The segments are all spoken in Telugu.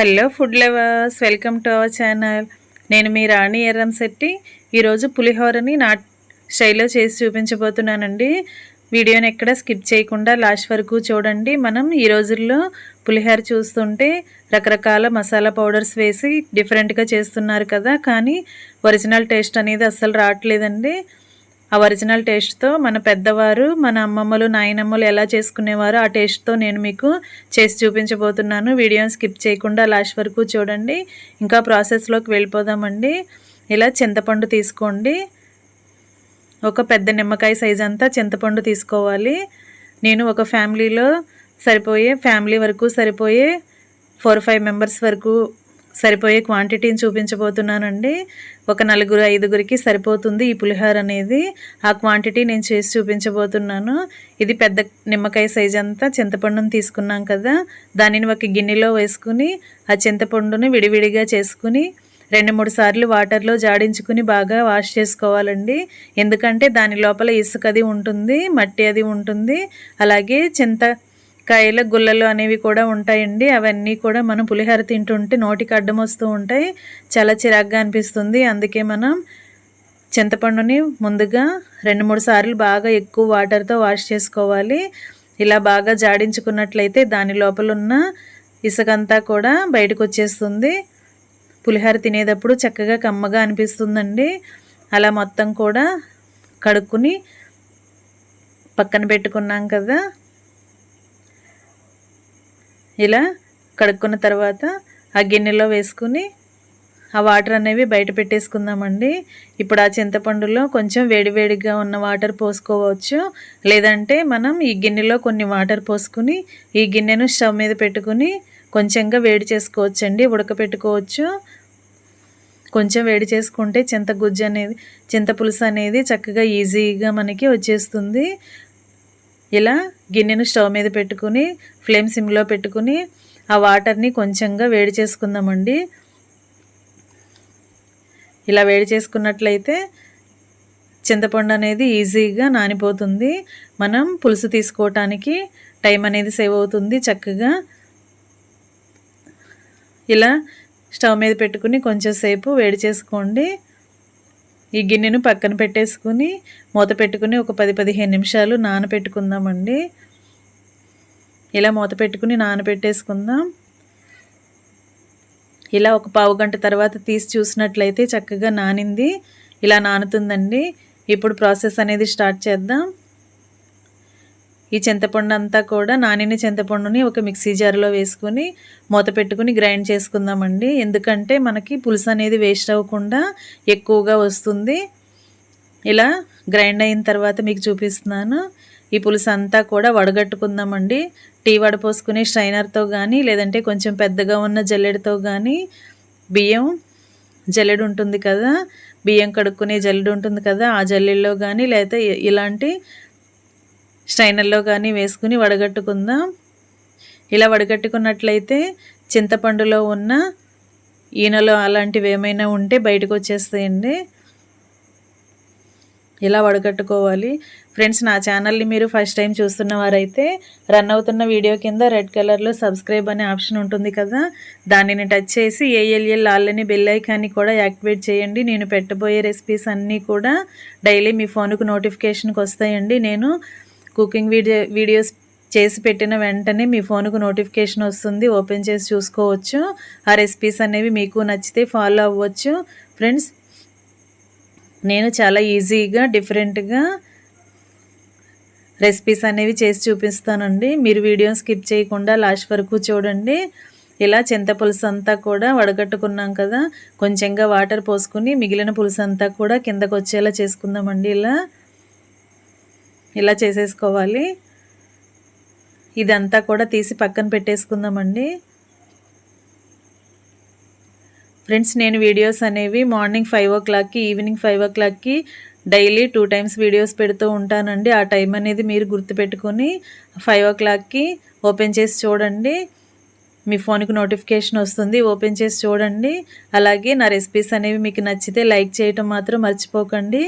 Hello food lovers welcome to our channel. నేను మీ రాణి ఎర్రం శెట్టి. ఈరోజు పులిహోరని నా స్టైల్లో చేసి చూపించబోతున్నానండి. వీడియోని ఎక్కడ స్కిప్ చేయకుండా లాస్ట్ వరకు చూడండి. మనం ఈ రోజుల్లో పులిహోర చూస్తుంటే రకరకాల మసాలా పౌడర్స్ వేసి డిఫరెంట్గా చేస్తున్నారు కదా. కానీ ఒరిజినల్ టేస్ట్ అనేది అస్సలు రావట్లేదండి. ఆ ఒరిజినల్ టేస్ట్తో మన పెద్దవారు మన అమ్మమ్మలు నాయనమ్మలు ఎలా చేసుకునేవారు ఆ టేస్ట్తో నేను మీకు చేసి చూపించబోతున్నాను. వీడియోని స్కిప్ చేయకుండా లాస్ట్ వరకు చూడండి. ఇంకా ప్రాసెస్లోకి వెళ్ళిపోదామండి. ఇలా చింతపండు తీసుకోండి. ఒక పెద్ద నిమ్మకాయ సైజ్ అంతా చింతపండు తీసుకోవాలి. నేను ఒక ఫ్యామిలీలో సరిపోయే ఫ్యామిలీ వరకు సరిపోయే ఫోర్ ఫైవ్ మెంబర్స్ వరకు సరిపోయే క్వాంటిటీని చూపించబోతున్నానండి. ఒక నలుగురు ఐదుగురికి సరిపోతుంది ఈ పులిహోర అనేది. ఆ క్వాంటిటీ నేను చేసి చూపించబోతున్నాను. ఇది పెద్ద నిమ్మకాయ సైజ్ అంతా చింతపండుని తీసుకున్నాం కదా. దానిని ఒక గిన్నెలో వేసుకుని ఆ చింతపండుని విడివిడిగా చేసుకుని రెండు మూడు సార్లు వాటర్లో జాడించుకుని బాగా వాష్ చేసుకోవాలండి. ఎందుకంటే దాని లోపల ఇసుక అది ఉంటుంది మట్టి అది ఉంటుంది. అలాగే చింత కాయల గుల్లలు అనేవి కూడా ఉంటాయండి. అవన్నీ కూడా మనం పులిహోర తింటుంటే నోటికి అడ్డం వస్తూ ఉంటాయి. చాలా చిరాగ్గా అనిపిస్తుంది. అందుకే మనం చింతపండుని ముందుగా రెండు మూడు సార్లు బాగా ఎక్కువ వాటర్తో వాష్ చేసుకోవాలి. ఇలా బాగా జాడించుకున్నట్లయితే దాని లోపల ఉన్న ఇసుకంతా కూడా బయటకు వచ్చేస్తుంది. పులిహోర తినేటప్పుడు చక్కగా కమ్మగా అనిపిస్తుందండి. అలా మొత్తం కూడా కడుక్కుని పక్కన పెట్టుకున్నాం కదా. ఇలా కడుక్కున్న తర్వాత ఆ గిన్నెలో వేసుకుని ఆ వాటర్ అనేవి బయట పెట్టేసుకుందామండి. ఇప్పుడు ఆ చింతపండులో కొంచెం వేడివేడిగా ఉన్న వాటర్ పోసుకోవచ్చు. లేదంటే మనం ఈ గిన్నెలో కొన్ని వాటర్ పోసుకుని ఈ గిన్నెను స్టవ్ మీద పెట్టుకుని కొంచెంగా వేడి చేసుకోవచ్చండి. ఉడకపెట్టుకోవచ్చు. కొంచెం వేడి చేసుకుంటే చింత గుజ్జు అనేది చింత పులుసు అనేది చక్కగా ఈజీగా మనకి వచ్చేస్తుంది. ఇలా గిన్నెను స్టవ్ మీద పెట్టుకుని ఫ్లేమ్ సిమ్లో పెట్టుకుని ఆ వాటర్ని కొంచెంగా వేడి చేసుకుందామండి. ఇలా వేడి చేసుకున్నట్లయితే చింతపండు అనేది ఈజీగా నానిపోతుంది. మనం పులుసు తీసుకోవటానికి టైం అనేది సేవ్ అవుతుంది చక్కగా. ఇలా స్టవ్ మీద పెట్టుకుని కొంచెం సేపు వేడి చేసుకోండి. ఈ గిన్నెను పక్కన పెట్టేసుకుని మూత పెట్టుకుని ఒక పది పదిహేను నిమిషాలు నానబెట్టుకుందామండి ఇలా మూత పెట్టుకుని నానబెట్టేసుకుందాం ఇలా ఒక పావు గంట తర్వాత తీసి చూసినట్లయితే చక్కగా నానింది. ఇలా నానుతుందండి. ఇప్పుడు ప్రాసెస్ అనేది స్టార్ట్ చేద్దాం. ఈ చింతపండు అంతా కూడా నానిన చింతపండుని ఒక మిక్సీ జార్లో వేసుకుని మూత పెట్టుకుని గ్రైండ్ చేసుకుందామండి. ఎందుకంటే మనకి పులుసు అనేది వేస్ట్ అవ్వకుండా ఎక్కువగా వస్తుంది. ఇలా గ్రైండ్ అయిన తర్వాత మీకు చూపిస్తున్నాను. ఈ పులుసు అంతా కూడా వడగట్టుకుందామండి. టీ వడపోసుకునే స్ట్రైనర్తో కానీ లేదంటే కొంచెం పెద్దగా ఉన్న జల్లెడతో కానీ బియ్యం జల్లెడు ఉంటుంది కదా. బియ్యం కడుక్కునే జల్లెడు ఉంటుంది కదా. ఆ జల్లెడలో కానీ లేకపోతే ఇలాంటి స్ట్రైనర్లో కానీ వేసుకుని వడగట్టుకుందాం. ఇలా వడగట్టుకున్నట్లయితే చింతపండులో ఉన్న ఈనలో అలాంటివి ఏమైనా ఉంటే బయటకు వచ్చేస్తాయండి. ఇలా వడగట్టుకోవాలి. ఫ్రెండ్స్ నా ఛానల్ని మీరు ఫస్ట్ టైం చూస్తున్న వారైతే రన్ అవుతున్న వీడియో కింద రెడ్ కలర్లో సబ్స్క్రైబ్ అనే ఆప్షన్ ఉంటుంది కదా? దానిని టచ్ చేసి ఏఎల్ఎల్ ఆల్ని బెల్ ఐకాన్ని కూడా యాక్టివేట్ చేయండి. నేను పెట్టబోయే రెసిపీస్ అన్నీ కూడా డైలీ మీ ఫోన్కు నోటిఫికేషన్కి వస్తాయండి. నేను కుకింగ్ వీడియో వీడియోస్ చేసి పెట్టిన వెంటనే మీ ఫోన్కు నోటిఫికేషన్ వస్తుంది. ఓపెన్ చేసి చూసుకోవచ్చు. ఆ రెసిపీస్ అనేవి మీకు నచ్చితే ఫాలో అవ్వచ్చు. ఫ్రెండ్స్ నేను చాలా ఈజీగా డిఫరెంట్గా రెసిపీస్ అనేవి చేసి చూపిస్తానండి. మీరు వీడియో స్కిప్ చేయకుండా లాస్ట్ వరకు చూడండి. ఇలా చింత పులుసు అంతా కూడా వడగట్టుకున్నాం కదా కొంచెంగా వాటర్ పోసుకుని మిగిలిన పులుసు అంతా కూడా కిందకు వచ్చేలా చేసుకుందామండి ఇలా. ఇలా చేసేసుకోవాలి. ఇదంతా కూడా తీసి పక్కన పెట్టేసుకుందామండి. ఫ్రెండ్స్ నేను వీడియోస్ అనేవి మార్నింగ్ ఫైవ్ ఓ క్లాక్కి ఈవినింగ్ ఫైవ్ ఓ క్లాక్కి డైలీ టూ టైమ్స్ వీడియోస్ పెడుతూ ఉంటానండి. ఆ టైం అనేది మీరు గుర్తుపెట్టుకొని ఫైవ్ ఓ క్లాక్కి ఓపెన్ చేసి చూడండి. మీ ఫోన్కి నోటిఫికేషన్ వస్తుంది ఓపెన్ చేసి చూడండి. అలాగే నా రెసిపీస్ అనేవి మీకు నచ్చితే లైక్ చేయటం మాత్రం మర్చిపోకండి.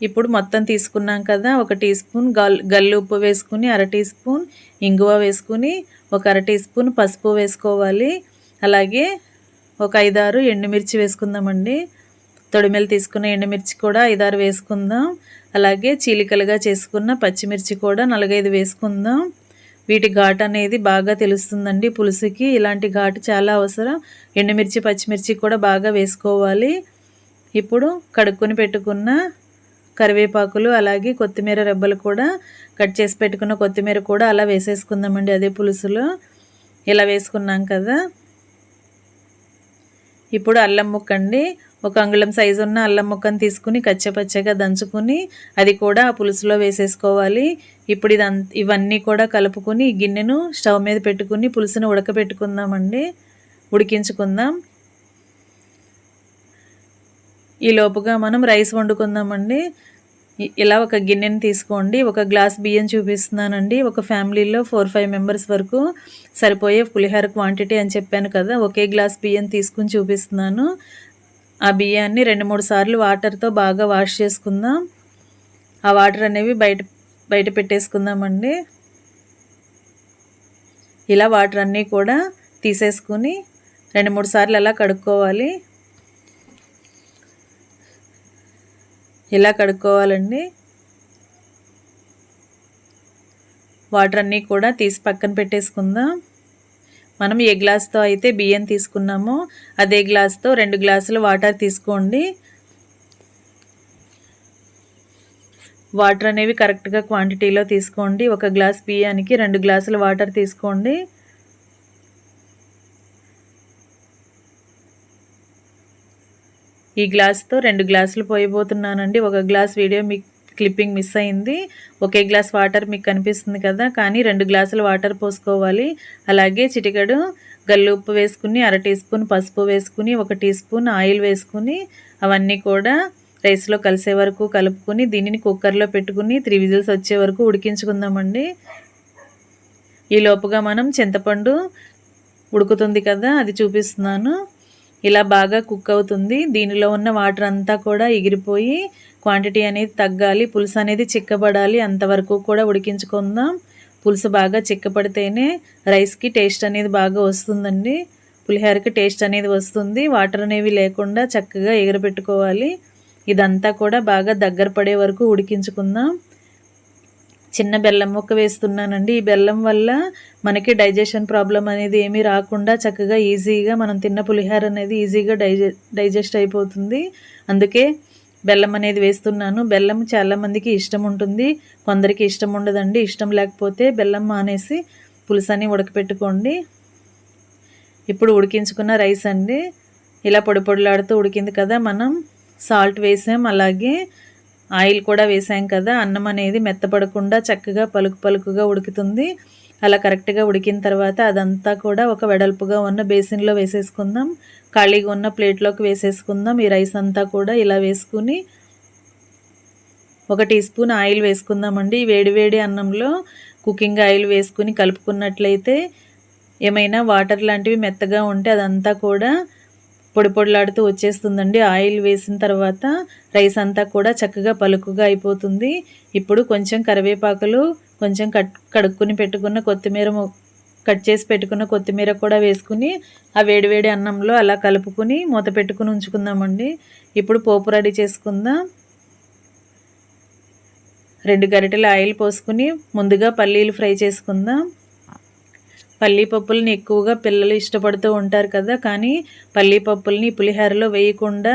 ఇప్పుడు మొత్తం తీసుకున్నాం కదా ఒక టీ స్పూన్ గల్ గల్లు ఉప్పు వేసుకుని అర టీ స్పూన్ ఇంగువ వేసుకుని ఒక అర టీ స్పూన్ పసుపు వేసుకోవాలి. అలాగే ఒక ఐదారు ఎండుమిర్చి వేసుకుందామండి. తొడిమెలు తీసుకున్న ఎండుమిర్చి కూడా ఐదారు వేసుకుందాం. అలాగే చీలికలుగా చేసుకున్న పచ్చిమిర్చి కూడా నలుగైదు వేసుకుందాం. వీటి ఘాటు అనేది బాగా తెలుస్తుందండి పులుసుకి. ఇలాంటి ఘాటు చాలా అవసరం. ఎండుమిర్చి పచ్చిమిర్చి కూడా బాగా వేసుకోవాలి. ఇప్పుడు కడుక్కొని పెట్టుకున్న కరివేపాకులు అలాగే కొత్తిమీర రెబ్బలు కూడా కట్ చేసి పెట్టుకున్న కొత్తిమీర కూడా అలా వేసేసుకుందామండి. అదే పులుసులో ఇలా వేసుకున్నాం కదా. ఇప్పుడు అల్లం ముక్క అండి. ఒక అంగుళం సైజు ఉన్న అల్లం ముక్కను తీసుకుని కచ్చపచ్చగా దంచుకుని అది కూడా ఆ పులుసులో వేసేసుకోవాలి. ఇప్పుడు ఇది ఇవన్నీ కూడా కలుపుకొని గిన్నెను స్టవ్ మీద పెట్టుకుని పులుసును ఉడకబెట్టుకుందామండి. ఉడికించుకుందాం. ఈ లోపుగా మనం రైస్ వండుకుందామండి. ఇలా ఒక గిన్నెని తీసుకోండి. ఒక గ్లాస్ బియ్యం చూపిస్తున్నానండి. ఒక ఫ్యామిలీలో ఫోర్ ఫైవ్ మెంబర్స్ వరకు సరిపోయే పులిహోర క్వాంటిటీ అని చెప్పాను కదా ఒకే గ్లాస్ బియ్యం తీసుకుని చూపిస్తున్నాను. ఆ బియ్యాన్ని రెండు మూడు సార్లు వాటర్తో బాగా వాష్ చేసుకుందాం. ఆ వాటర్ అనేవి బయట బయట పెట్టేసుకుందామండి. ఇలా వాటర్ అన్నీ కూడా తీసేసుకుని రెండు మూడు సార్లు అలా కడుక్కోవాలి. ఇలా కడుక్కోవాలండి? వాటర్ అన్నీ కూడా తీసి పక్కన పెట్టేసుకుందాం. మనం ఏ గ్లాస్తో అయితే బియ్యం తీసుకున్నామో అదే గ్లాస్తో రెండు గ్లాసులు వాటర్ తీసుకోండి. వాటర్ అనేవి కరెక్ట్గా క్వాంటిటీలో తీసుకోండి. ఒక గ్లాస్ బియ్యానికి రెండు గ్లాసులు వాటర్ తీసుకోండి. ఈ గ్లాస్తో రెండు గ్లాసులు పోయిపోతున్నానండి ఒక గ్లాస్ వీడియో మీకు క్లిప్పింగ్ మిస్ అయింది. ఒకే గ్లాస్ వాటర్ మీకు కనిపిస్తుంది కదా కానీ రెండు గ్లాసులు వాటర్ పోసుకోవాలి. అలాగే చిటికడు గల్లు ఉప్పు వేసుకుని అర టీ స్పూన్ పసుపు వేసుకుని ఒక టీ స్పూన్ ఆయిల్ వేసుకుని అవన్నీ కూడా రైస్లో కలిసే వరకు కలుపుకొని దీనిని కుక్కర్లో పెట్టుకుని త్రీ విజిల్స్ వచ్చే వరకు ఉడికించుకుందామండి. ఈ లోపుగా మనం చింతపండు ఉడుకుతుంది కదా అది చూపిస్తున్నాను. ఇలా బాగా కుక్ అవుతుంది. దీనిలో ఉన్న వాటర్ అంతా కూడా ఎగిరిపోయి క్వాంటిటీ అనేది తగ్గాలి. పులుసు అనేది చిక్కబడాలి. అంతవరకు కూడా ఉడికించుకుందాం. పులుసు బాగా చిక్కపడితేనే రైస్కి టేస్ట్ అనేది బాగా వస్తుందండి. పులిహోరకి టేస్ట్ అనేది వస్తుంది. వాటర్ అనేవి లేకుండా చక్కగా ఎగరబెట్టుకోవాలి. ఇదంతా కూడా బాగా దగ్గర పడే వరకు ఉడికించుకుందాం. చిన్న బెల్లం ముక్క వేస్తున్నానండి. ఈ బెల్లం వల్ల మనకి డైజెషన్ ప్రాబ్లం అనేది ఏమీ రాకుండా చక్కగా ఈజీగా మనం తిన్న పులిహార అనేది ఈజీగా డైజె డైజెస్ట్ అయిపోతుంది. అందుకే బెల్లం అనేది వేస్తున్నాను. బెల్లం చాలామందికి ఇష్టం ఉంటుంది. కొందరికి ఇష్టం ఉండదండి. ఇష్టం లేకపోతే బెల్లం మానేసి పులుసని ఉడకపెట్టుకోండి. ఇప్పుడు ఉడికించుకున్న రైస్ అండి. ఇలా పొడి పొడిలాడుతూ ఉడికింది కదా మనం. సాల్ట్ వేసాం. అలాగే ఆయిల్ కూడా వేసాం కదా అన్నం అనేది మెత్తపడకుండా చక్కగా పలుకు పలుకుగా ఉడుకుతుంది. అలా కరెక్ట్గా ఉడికిన తర్వాత అదంతా కూడా ఒక వెడల్పుగా ఉన్న బేసిన్లో వేసేసుకుందాం. ఖాళీగా ఉన్న ప్లేట్లోకి వేసేసుకుందాం. ఈ రైస్ అంతా కూడా ఇలా వేసుకుని ఒక టీ స్పూన్ ఆయిల్ వేసుకుందామండి. వేడివేడి అన్నంలో కుకింగ్ ఆయిల్ వేసుకుని కలుపుకున్నట్లయితే ఏమైనా వాటర్ లాంటివి మెత్తగా ఉంటే అదంతా కూడా పొడి పొడిలాడుతూ వచ్చేస్తుందండి. ఆయిల్ వేసిన తర్వాత రైస్ అంతా కూడా చక్కగా పలుకుగా అయిపోతుంది. ఇప్పుడు కొంచెం కరివేపాకులు కొంచెం కట్ కడుక్కుని పెట్టుకున్న కొత్తిమీర కట్ చేసి పెట్టుకున్న కొత్తిమీర కూడా వేసుకుని ఆ వేడివేడి అన్నంలో అలా కలుపుకుని మూత పెట్టుకుని ఉంచుకుందామండి. ఇప్పుడు పోపు రెడీ చేసుకుందాం. రెండు గరిటెలు ఆయిల్ పోసుకుని ముందుగా పల్లీలు ఫ్రై చేసుకుందాం. పల్లీపప్పులని ఎక్కువగా పిల్లలు ఇష్టపడుతూ ఉంటారు కదా కానీ పల్లీ పప్పుల్ని పులిహోరలో వేయకుండా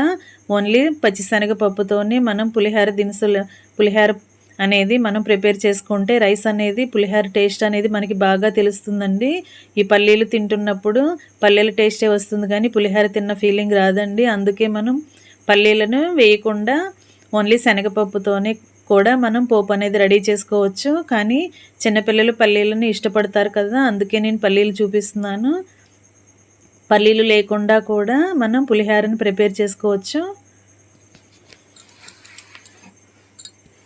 ఓన్లీ పచ్చిశనగ పప్పుతోనే మనం పులిహోర దినుసులు పులిహోర అనేది మనం ప్రిపేర్ చేసుకుంటే రైస్ అనేది పులిహోర టేస్ట్ అనేది మనకి బాగా తెలుస్తుందండి. ఈ పల్లీలు తింటున్నప్పుడు పల్లీల టేస్టే వస్తుంది కానీ పులిహోర తిన్న ఫీలింగ్ రాదండి. అందుకే మనం పల్లీలను వేయకుండా ఓన్లీ శనగపప్పుతోనే కూడా మనం పోపు అనేది రెడీ చేసుకోవచ్చు. కానీ చిన్నపిల్లలు పల్లీలను ఇష్టపడతారు కదా అందుకే నేను పల్లీలు చూపిస్తున్నాను. పల్లీలు లేకుండా కూడా మనం పులిహోరని ప్రిపేర్ చేసుకోవచ్చు.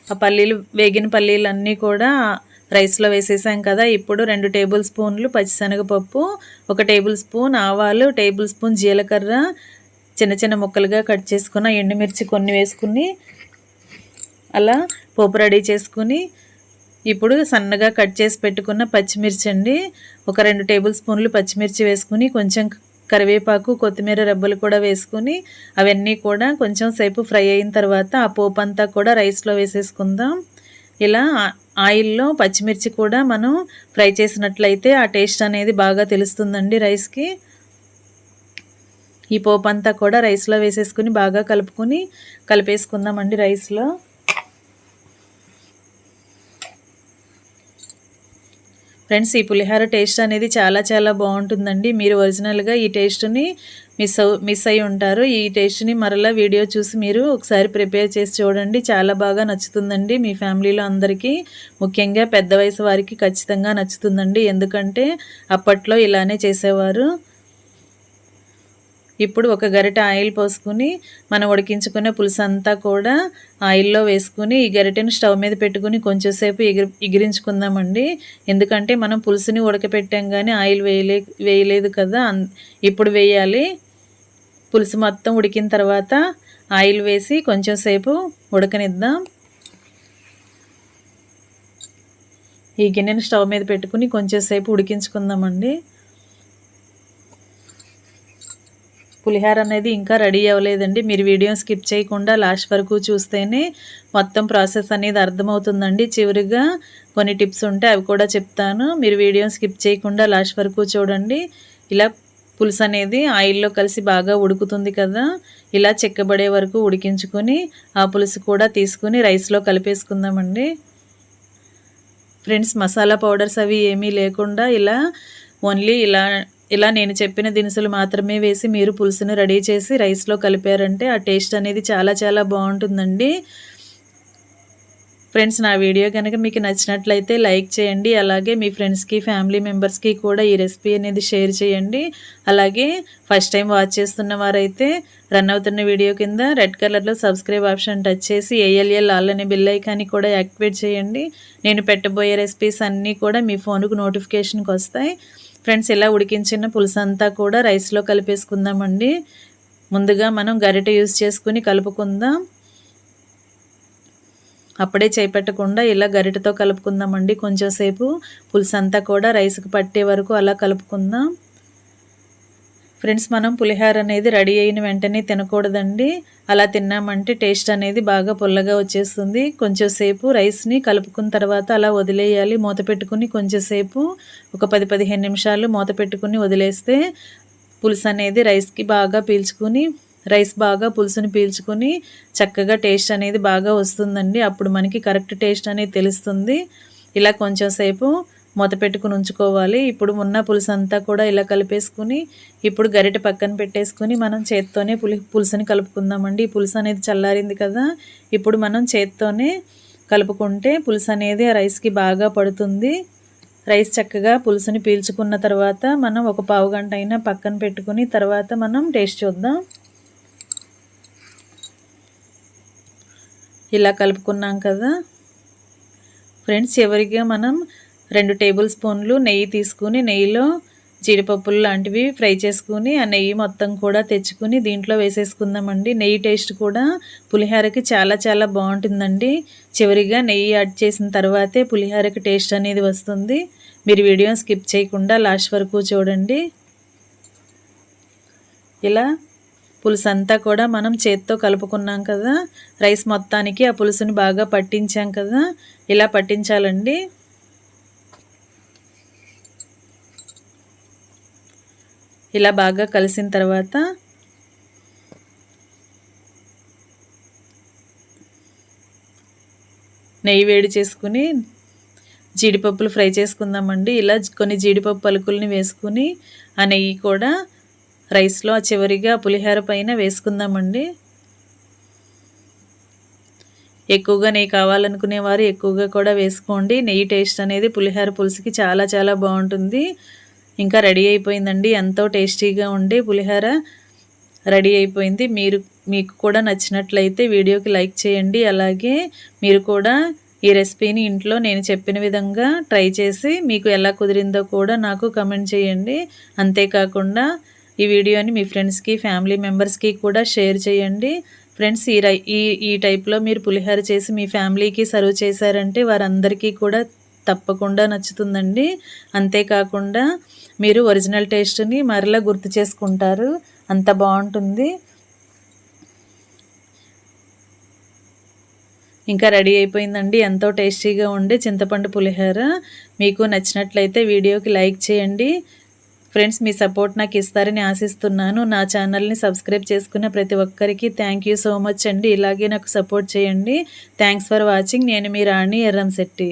ఆ పల్లీలు వేగిన పల్లీలు అన్నీ కూడా రైస్లో వేసేసాం కదా ఇప్పుడు రెండు టేబుల్ స్పూన్లు పచ్చిశనగపప్పు ఒక టేబుల్ స్పూన్ ఆవాలు టేబుల్ స్పూన్ జీలకర్ర చిన్న చిన్న ముక్కలుగా కట్ చేసుకున్న ఎండుమిర్చి కొన్ని వేసుకుని అలా పోపు రెడీ చేసుకుని ఇప్పుడు సన్నగా కట్ చేసి పెట్టుకున్న పచ్చిమిర్చి అండి. ఒక రెండు టేబుల్ స్పూన్లు పచ్చిమిర్చి వేసుకుని కొంచెం కరివేపాకు కొత్తిమీర రెబ్బలు కూడా వేసుకుని అవన్నీ కూడా కొంచెం సేపు ఫ్రై అయిన తర్వాత ఆ పోపు అంతా కూడా రైస్లో వేసేసుకుందాం. ఇలా ఆయిల్లో పచ్చిమిర్చి కూడా మనం ఫ్రై చేసినట్లయితే ఆ టేస్ట్ అనేది బాగా తెలుస్తుందండి రైస్కి. ఈ పోపు అంతా కూడా రైస్లో వేసేసుకుని బాగా కలుపుకొని కలిపేసుకుందామండి రైస్లో. ఫ్రెండ్స్ ఈ పులిహోర టేస్ట్ అనేది చాలా చాలా బాగుంటుందండి. మీరు ఒరిజినల్గా ఈ టేస్ట్ని మిస్ మిస్ అయి ఉంటారు. ఈ టేస్ట్ని మరలా వీడియో చూసి మీరు ఒకసారి ప్రిపేర్ చేసి చూడండి. చాలా బాగా నచ్చుతుందండి మీ ఫ్యామిలీలో అందరికీ. ముఖ్యంగా పెద్ద వయసు వారికి ఖచ్చితంగా నచ్చుతుందండి. ఎందుకంటే అప్పట్లో ఇలానే చేసేవారు. ఇప్పుడు ఒక గరిట ఆయిల్ పోసుకుని మనం ఉడికించుకునే పులుసు అంతా కూడా ఆయిల్లో వేసుకుని ఈ గరిటెను స్టవ్ మీద పెట్టుకుని కొంచెంసేపు ఎగిరి ఎగిరించుకుందామండి. ఎందుకంటే మనం పులుసుని ఉడకపెట్టాం కానీ ఆయిల్ వేయలే వేయలేదు కదా. ఇప్పుడు వేయాలి. పులుసు మొత్తం ఉడికిన తర్వాత ఆయిల్ వేసి కొంచెంసేపు ఉడకనిద్దాం. ఈ గిన్నెను స్టవ్ మీద పెట్టుకుని కొంచెంసేపు ఉడికించుకుందామండి. పులిహార అనేది ఇంకా రెడీ అవ్వలేదండి. మీరు వీడియో స్కిప్ చేయకుండా లాస్ట్ వరకు చూస్తేనే మొత్తం ప్రాసెస్ అనేది అర్థమవుతుందండి. చివరిగా కొన్ని టిప్స్ ఉంటే అవి కూడా చెప్తాను. మీరు వీడియో స్కిప్ చేయకుండా లాస్ట్ వరకు చూడండి. ఇలా పులుసు అనేది ఆయిల్లో కలిసి బాగా ఉడుకుతుంది కదా. ఇలా చెక్కబడే వరకు ఉడికించుకొని ఆ పులుసు కూడా తీసుకుని రైస్లో కలిపేసుకుందామండి. ఫ్రెండ్స్ మసాలా పౌడర్స్ అవి ఏమీ లేకుండా ఇలా ఓన్లీ ఇలా ఇలా నేను చెప్పిన దినుసులు మాత్రమే వేసి మీరు పులుసును రెడీ చేసి రైస్లో కలిపారంటే ఆ టేస్ట్ అనేది చాలా చాలా బాగుంటుందండి. ఫ్రెండ్స్ నా వీడియో కనుక మీకు నచ్చినట్లయితే లైక్ చేయండి. అలాగే మీ ఫ్రెండ్స్కి ఫ్యామిలీ మెంబర్స్కి కూడా ఈ రెసిపీ అనేది షేర్ చేయండి. అలాగే ఫస్ట్ టైం వాచ్ చేస్తున్న వారైతే రన్ అవుతున్న వీడియో కింద రెడ్ కలర్లో సబ్స్క్రైబ్ ఆప్షన్ టచ్ చేసి ఏఎల్ఎల్ ఆల్ అనే బిల్ ఐకాన్ని కూడా యాక్టివేట్ చేయండి. నేను పెట్టబోయే రెసిపీస్ అన్నీ కూడా మీ ఫోన్కు నోటిఫికేషన్కి వస్తాయి. ఫ్రెండ్స్ ఇలా ఉడికించిన పులుసు అంతా కూడా రైస్లో కలిపేసుకుందామండి. ముందుగా మనం గరిటె యూజ్ చేసుకుని కలుపుకుందాం. అప్పుడే చేపెట్టకుండా ఇలా గరిటతో కలుపుకుందామండి. కొంచెంసేపు పులుసు అంతా కూడా రైస్కి పట్టే వరకు అలా కలుపుకుందాం. ఫ్రెండ్స్ మనం పులిహోర అనేది రెడీ అయిన వెంటనే తినకూడదండి. అలా తిన్నామంటే టేస్ట్ అనేది బాగా పుల్లగా వచ్చేస్తుంది. కొంచెంసేపు రైస్ని కలుపుకున్న తర్వాత అలా వదిలేయాలి. మూత పెట్టుకుని కొంచెంసేపు ఒక పది పదిహేను నిమిషాలు మూత పెట్టుకుని వదిలేస్తే పులుసు అనేది రైస్కి బాగా పీల్చుకుని రైస్ బాగా పులుసుని పీల్చుకుని చక్కగా టేస్ట్ అనేది బాగా వస్తుందండి. అప్పుడు మనకి కరెక్ట్ టేస్ట్ అనేది తెలుస్తుంది. ఇలా కొంచెం సేపు మూత పెట్టుకుని ఉంచుకోవాలి. ఇప్పుడు ఉన్న పులుసు అంతా కూడా ఇలా కలిపేసుకుని ఇప్పుడు గరిట పక్కన పెట్టేసుకుని మనం చేత్తోనే పులి పులుసుని కలుపుకుందామండి. ఈ పులుసు అనేది చల్లారింది కదా ఇప్పుడు మనం చేత్తోనే కలుపుకుంటే పులుసు అనేది ఆ రైస్కి బాగా పడుతుంది. రైస్ చక్కగా పులుసుని పీల్చుకున్న తర్వాత మనం ఒక పావు గంట అయినా పక్కన పెట్టుకుని తర్వాత మనం టేస్ట్ చూద్దాం. ఇలా కలుపుకున్నాం కదా. ఫ్రెండ్స్ చివరిగా మనం రెండు టేబుల్ స్పూన్లు నెయ్యి తీసుకుని నెయ్యిలో జీడిపప్పులు లాంటివి ఫ్రై చేసుకుని ఆ నెయ్యి మొత్తం కూడా తెచ్చుకుని దీంట్లో వేసేసుకుందామండి. నెయ్యి టేస్ట్ కూడా పులిహోరకి చాలా చాలా బాగుంటుందండి. చివరిగా నెయ్యి యాడ్ చేసిన తర్వాతే పులిహోరకి టేస్ట్ అనేది వస్తుంది. మీరు వీడియో స్కిప్ చేయకుండా లాస్ట్ వరకు చూడండి. ఇలా పులుసు అంతా కూడా మనం చేత్తో కలుపుకున్నాం కదా రైస్ మొత్తానికి ఆ పులుసుని బాగా పట్టించాం కదా ఇలా పట్టించాలండి. ఇలా బాగా కలిసిన తర్వాత నెయ్యి వేడి చేసుకుని జీడిపప్పులు ఫ్రై చేసుకుందామండి. ఇలా కొన్ని జీడిపప్పు పలుకుల్ని వేసుకుని ఆ నెయ్యి కూడా రైస్లో చివరిగా పులిహోర పైన వేసుకుందామండి. ఎక్కువగా నెయ్యి కావాలనుకునే వారు ఎక్కువగా కూడా వేసుకోండి. నెయ్యి టేస్ట్ అనేది పులిహోర పులుసుకి చాలా చాలా బాగుంటుంది. ఇంకా రెడీ అయిపోయిందండి. ఎంతో టేస్టీగా ఉండే పులిహోర రెడీ అయిపోయింది. మీరు మీకు కూడా నచ్చినట్లయితే వీడియోకి లైక్ చేయండి. అలాగే మీరు కూడా ఈ రెసిపీని ఇంట్లో నేను చెప్పిన విధంగా ట్రై చేసి మీకు ఎలా కుదిరిందో కూడా నాకు కమెంట్ చేయండి. అంతేకాకుండా ఈ వీడియోని మీ ఫ్రెండ్స్కి ఫ్యామిలీ మెంబర్స్కి కూడా షేర్ చేయండి. ఫ్రెండ్స్ ఈ ఈ ఈ టైప్లో మీరు పులిహోర చేసి మీ ఫ్యామిలీకి సర్వ్ చేశారంటే వారందరికీ కూడా తప్పకుండా నచ్చుతుందండి. అంతేకాకుండా మీరు ఒరిజినల్ టేస్ట్ని మరలా గుర్తు చేసుకుంటారు. అంత బాగుంటుంది. ఇంకా రెడీ అయిపోయిందండి. ఎంతో టేస్టీగా ఉండే చింతపండు పులిహోర. మీకు నచ్చినట్లయితే వీడియోకి లైక్ చేయండి. ఫ్రెండ్స్ మీ సపోర్ట్ నాకు ఇస్తారని ఆశిస్తున్నాను. నా ఛానల్ని సబ్స్క్రైబ్ చేసుకున్న ప్రతి ఒక్కరికి థ్యాంక్ యూ సో మచ్ అండి. ఇలాగే నాకు సపోర్ట్ చేయండి. Thanks for watching. నేను మీ రాణి ఎర్రంశెట్టి